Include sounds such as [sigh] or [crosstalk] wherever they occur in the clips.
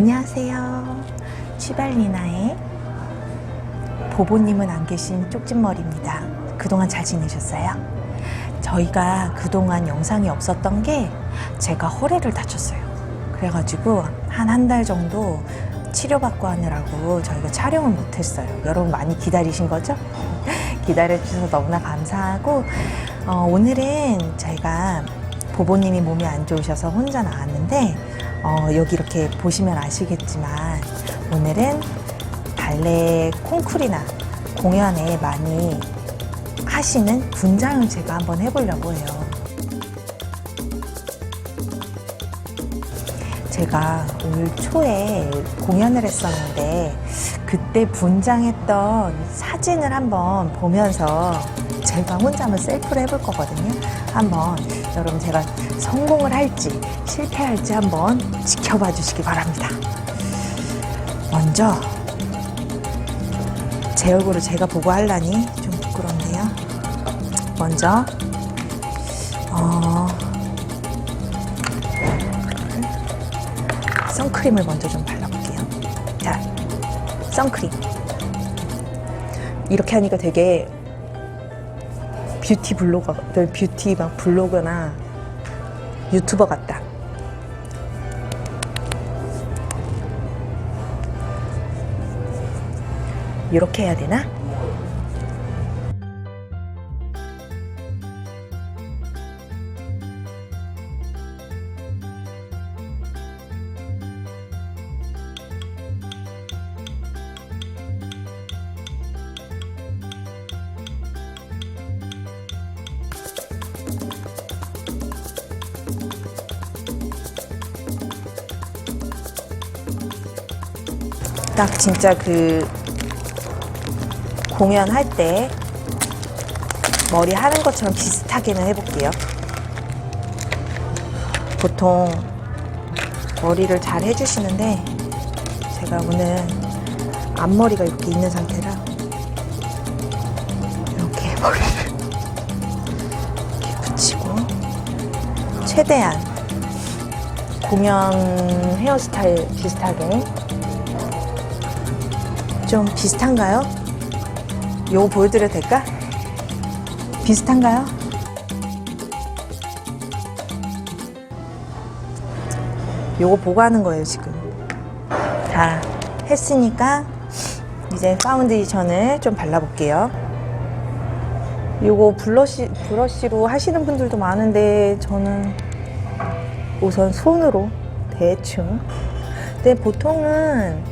안녕하세요. 취발리나의 보보님은 안 계신 쪽집머리입니다. 그동안 잘 지내셨어요? 저희가 그동안 영상이 없었던 게 제가 허리를 다쳤어요. 그래가지고 한 한 달 정도 치료받고 하느라고 저희가 촬영을 못했어요. 여러분 많이 기다리신 거죠? [laughs] 기다려주셔서 너무나 감사하고 어, 오늘은 저희가 보보님이 몸이 안 좋으셔서 혼자 나왔는데 어, 여기 이렇게 보시면 아시겠지만 오늘은 발레 콩쿠리나 공연에 많이 하시는 분장을 제가 한번 해보려고 해요. 제가 올 초에 공연을 했었는데 그때 분장했던 사진을 한번 보면서 제가 혼자 한번 셀프를 해볼 거거든요. 한번 여러분 제가 성공을 할지 실패할지 한번 지켜봐 주시기 바랍니다. 먼저 제 얼굴을 제가 보고 하려니 좀 부끄럽네요. 먼저 어, 선크림을 먼저 좀 발라볼게요. 자, 선크림. 이렇게 하니까 되게 뷰티 블로거, 뷰티 막 블로거나 유튜버 같다. 이렇게 해야 되나? 딱 진짜 그 공연할 때 머리 하는 것처럼 비슷하게는 해볼게요. 보통 머리를 잘 해주시는데 제가 오늘 앞머리가 이렇게 있는 상태라 이렇게 머리를 이렇게 붙이고 최대한 공연 헤어스타일 비슷하게 좀 비슷한가요? 요거 보여드려도 될까? 비슷한가요? 요거 보고 하는 거예요, 지금. 다 했으니까 이제 파운데이션을 좀 발라볼게요. 요거 블러시, 브러쉬로 하시는 분들도 많은데 저는 우선 손으로 대충. 근데 보통은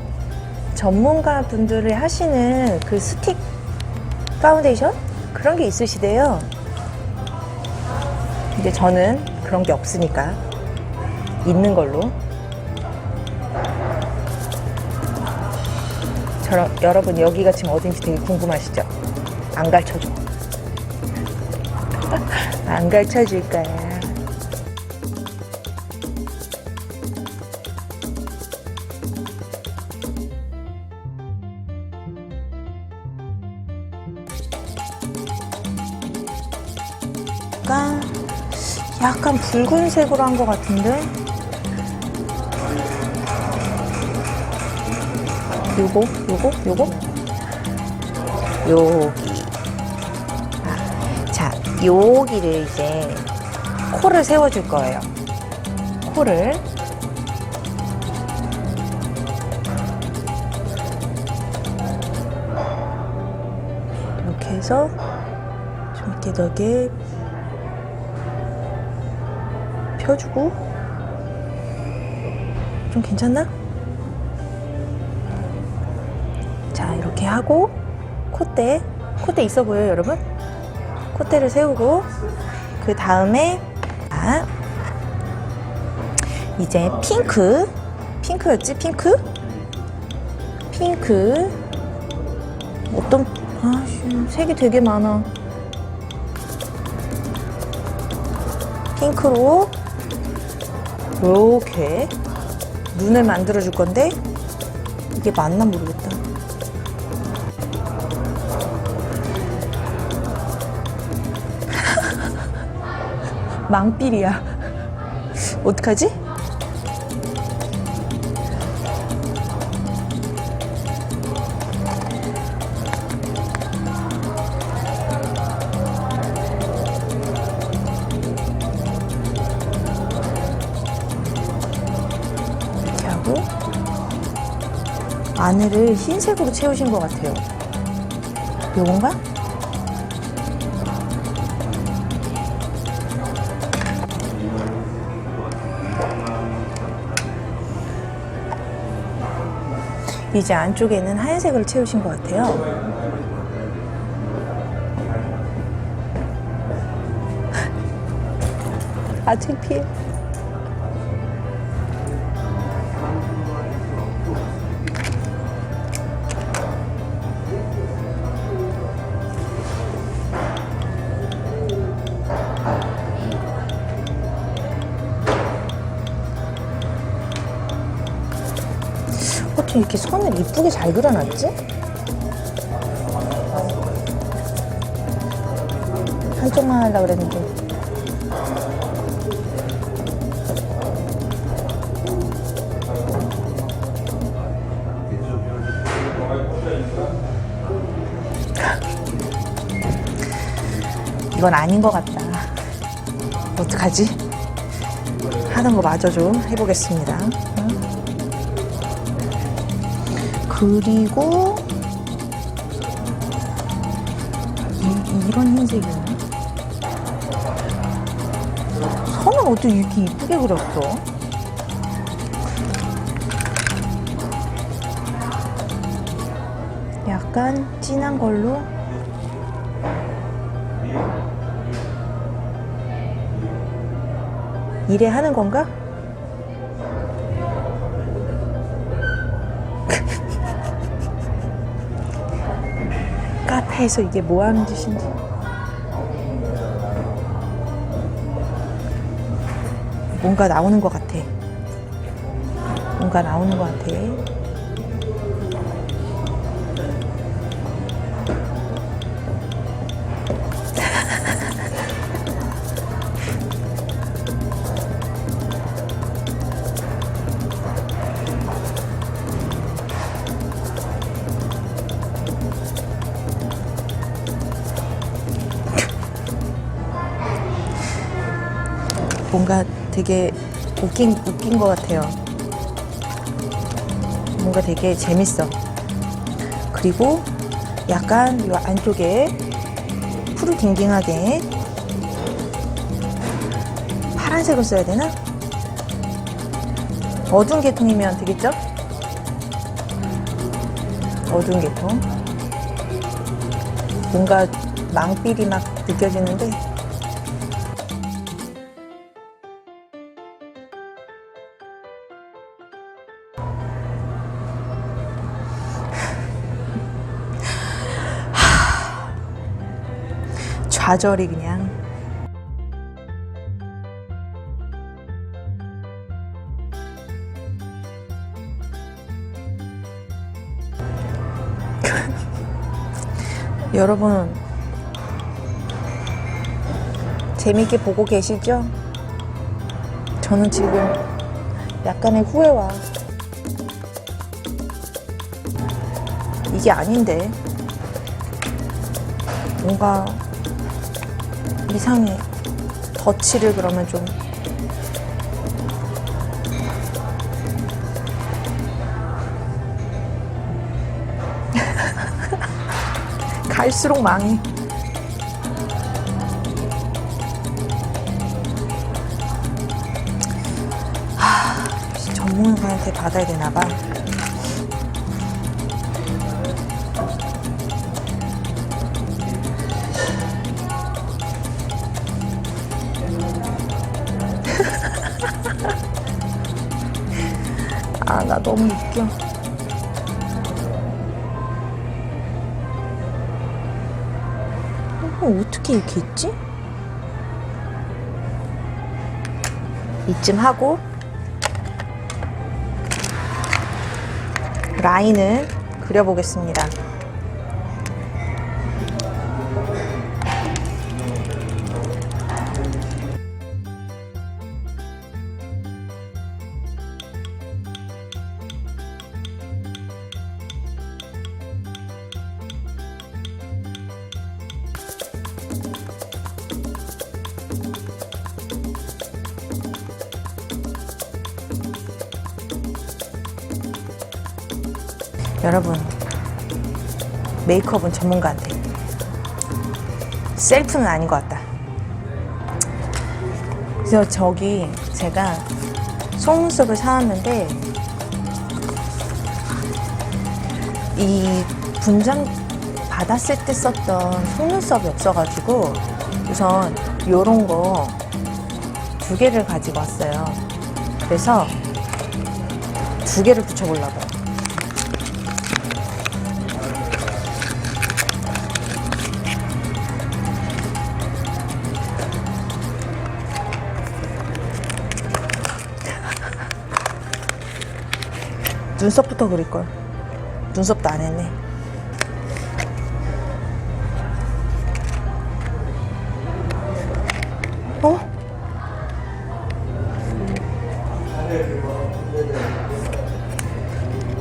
전문가 분들이 하시는 그 스틱 파운데이션? 그런 게 있으시대요. 근데 저는 그런 게 없으니까 있는 걸로. 저, 여러분 여기가 지금 어딘지 되게 궁금하시죠? 안 가르쳐줘. [laughs] 안 가르쳐줄 거야. 붉은색으로 한 것 같은데? 요거? 요거? 요거? 여기. 아, 자 여기를 이제 코를 세워줄 거예요. 코를. 이렇게 해서 좀 이렇게 너게 펴주고 좀 괜찮나? 자 이렇게 하고 콧대 콧대 있어 보여요 여러분? 콧대를 세우고 그 다음에 아, 이제 핑크 핑크였지 핑크? 핑크 어떤 아 색이 되게 많아 핑크로 이렇게 눈을 만들어 줄 건데 이게 맞나 모르겠다. [laughs] 망삘이야. 어떡하지? 안에를 흰색으로 채우신 것 같아요. 요건가? 이제 안쪽에는 하얀색으로 채우신 것 같아요. [laughs] 아, 창피해. 어떻게 이렇게 선을 이쁘게 잘 그려놨지? 한쪽만 하려고 그랬는데. 이건 아닌 것 같다. 어떡하지? 하는 거 마저 좀 해보겠습니다. 그리고 이, 이런 흰색이네. 선을 어떻게 이렇게 이쁘게 그렸어? 약간 진한 걸로 일에 하는 건가? 카페에서 이게 뭐 하는 짓인지. 뭔가 나오는 것 같아. 뭔가 나오는 것 같아. 뭔가 되게 웃긴, 웃긴 것 같아요. 뭔가 되게 재밌어. 그리고 약간 이 안쪽에 푸르딩딩하게 파란색을 써야 되나? 어두운 계통이면 되겠죠? 어두운 계통. 뭔가 망필이 막 느껴지는데 좌절이 그냥 [laughs] 여러분 재밌게 보고 계시죠? 저는 지금 약간의 후회와 이게 아닌데 뭔가 이상해. 덧칠을 그러면 좀. [laughs] 갈수록 망해. 하, 전문가한테 받아야 되나 봐. 나 너무 웃겨. 어, 어떻게 이렇게 있지? 이쯤 하고 라인을 그려보겠습니다. 여러분 메이크업은 전문가한테 셀프는 아닌 것 같다. 그래서 저기 제가 속눈썹을 사왔는데 이 분장 받았을 때 썼던 속눈썹이 없어가지고 우선 요런 거 두 개를 가지고 왔어요. 그래서 두 개를 붙여보려고요. 눈썹부터 그릴걸. 눈썹도 안 했네. 어?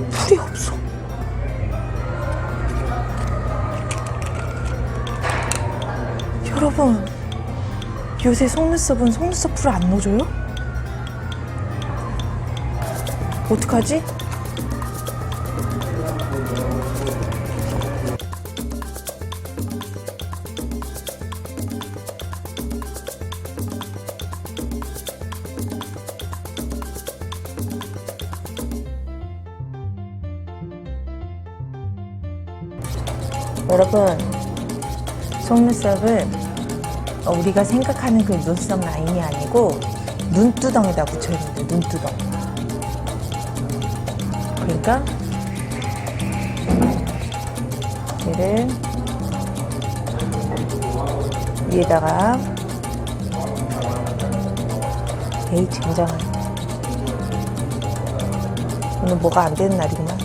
풀이 없어. 여러분, 요새 속눈썹은 속눈썹 풀 안 넣어줘요? 어떡하지? 여러분, 속눈썹은 어, 우리가 생각하는 그 눈썹 라인이 아니고 눈두덩에다 붙여야 되는데 눈두덩. 그러니까 얘를 위에다가 에이 젠장한 오늘 뭐가 안 되는 날이구만.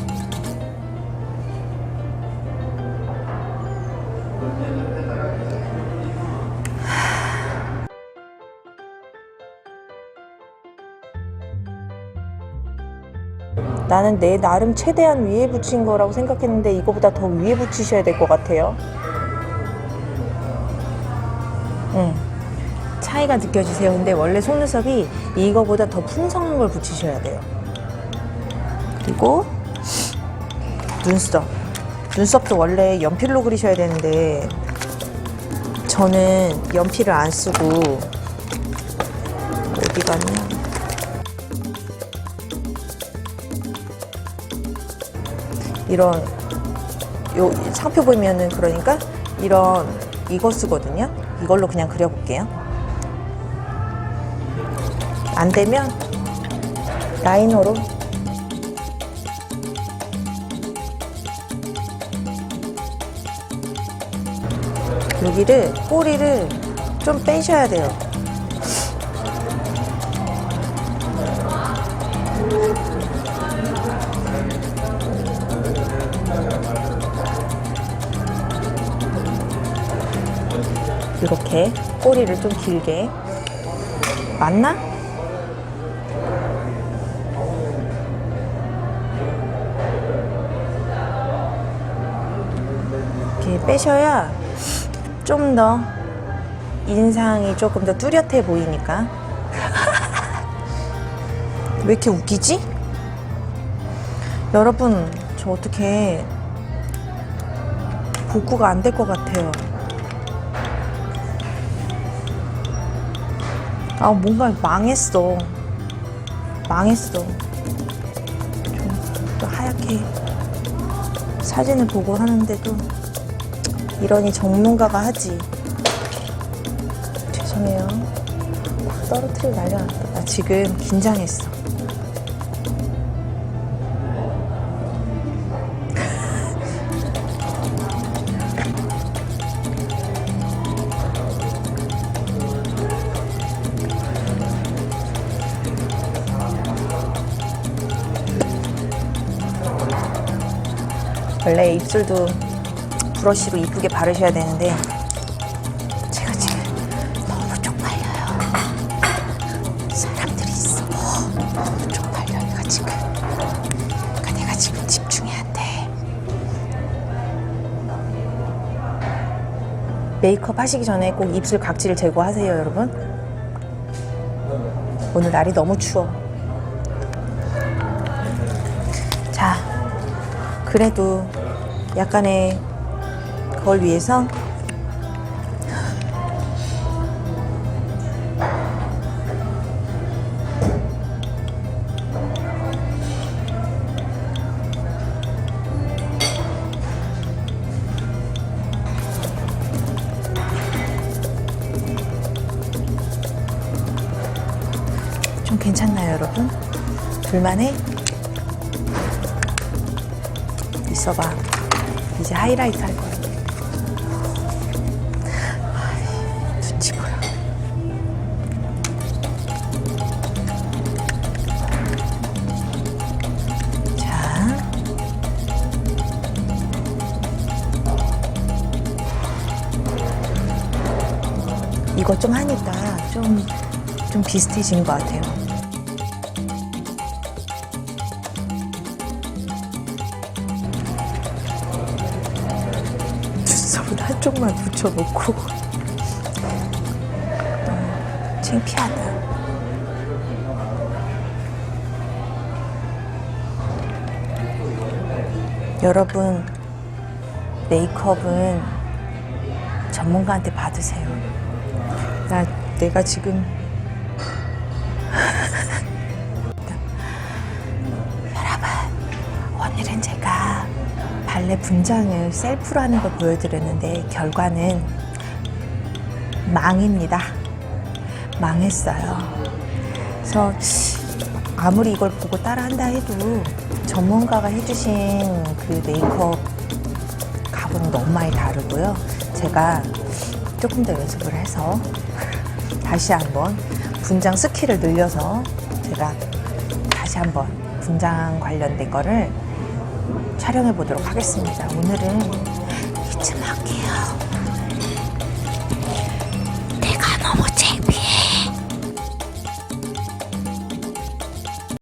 나는 내 나름 최대한 위에 붙인 거라고 생각했는데 이거보다 더 위에 붙이셔야 될 것 같아요. 응. 차이가 느껴지세요. 근데 원래 속눈썹이 이거보다 더 풍성한 걸 붙이셔야 돼요. 그리고 눈썹. 눈썹도 원래 연필로 그리셔야 되는데 저는 연필을 안 쓰고 어디 갔냐? 이런 요 상표 보면은 그러니까 이런 이거 쓰거든요. 이걸로 그냥 그려볼게요. 안 되면 라이너로 여기를 꼬리를 좀 빼셔야 돼요. 이렇게 꼬리를 좀 길게 맞나? 이렇게 빼셔야 좀 더 인상이 조금 더 뚜렷해 보이니까 [laughs] 왜 이렇게 웃기지? 여러분 저 어떻게 복구가 안 될 것 같아요 아 뭔가 망했어. 망했어. 좀 또 하얗게 사진을 보고 하는데도 이러니 전문가가 하지. 죄송해요. 확 떨어뜨리고 날려놨다. 나 지금 긴장했어 원래 입술도 브러쉬로 이쁘게 바르셔야 되는데 제가 지금 너무 쪽팔려요. 사람들이 있어. 너무 쪽팔려 내가 지금. 그러니까 내가 지금 집중해야 돼. 메이크업 하시기 전에 꼭 입술 각질을 제거하세요, 여러분. 오늘 날이 너무 추워. 그래도 약간의 그걸 위해서 좀 괜찮나요, 여러분? 둘만해? 있어봐. 이제 하이라이트 할 거야. 아이, 눈치 보여. 자. 이거 좀 하니까 좀, 좀 비슷해지는 것 같아요. 한쪽만 붙여놓고 너무 창피하다. 여러분 메이크업은 전문가한테 받으세요. 나 내가 지금 발레 분장을 셀프로 하는 걸 보여드렸는데 결과는 망입니다. 망했어요. 그래서 아무리 이걸 보고 따라한다 해도 전문가가 해주신 그 메이크업 각은 너무 많이 다르고요. 제가 조금 더 연습을 해서 [laughs] 다시 한번 분장 스킬을 늘려서 제가 다시 한번 분장 관련된 거를 촬영해 보도록 하겠습니다. 오늘은 이쯤 할게요.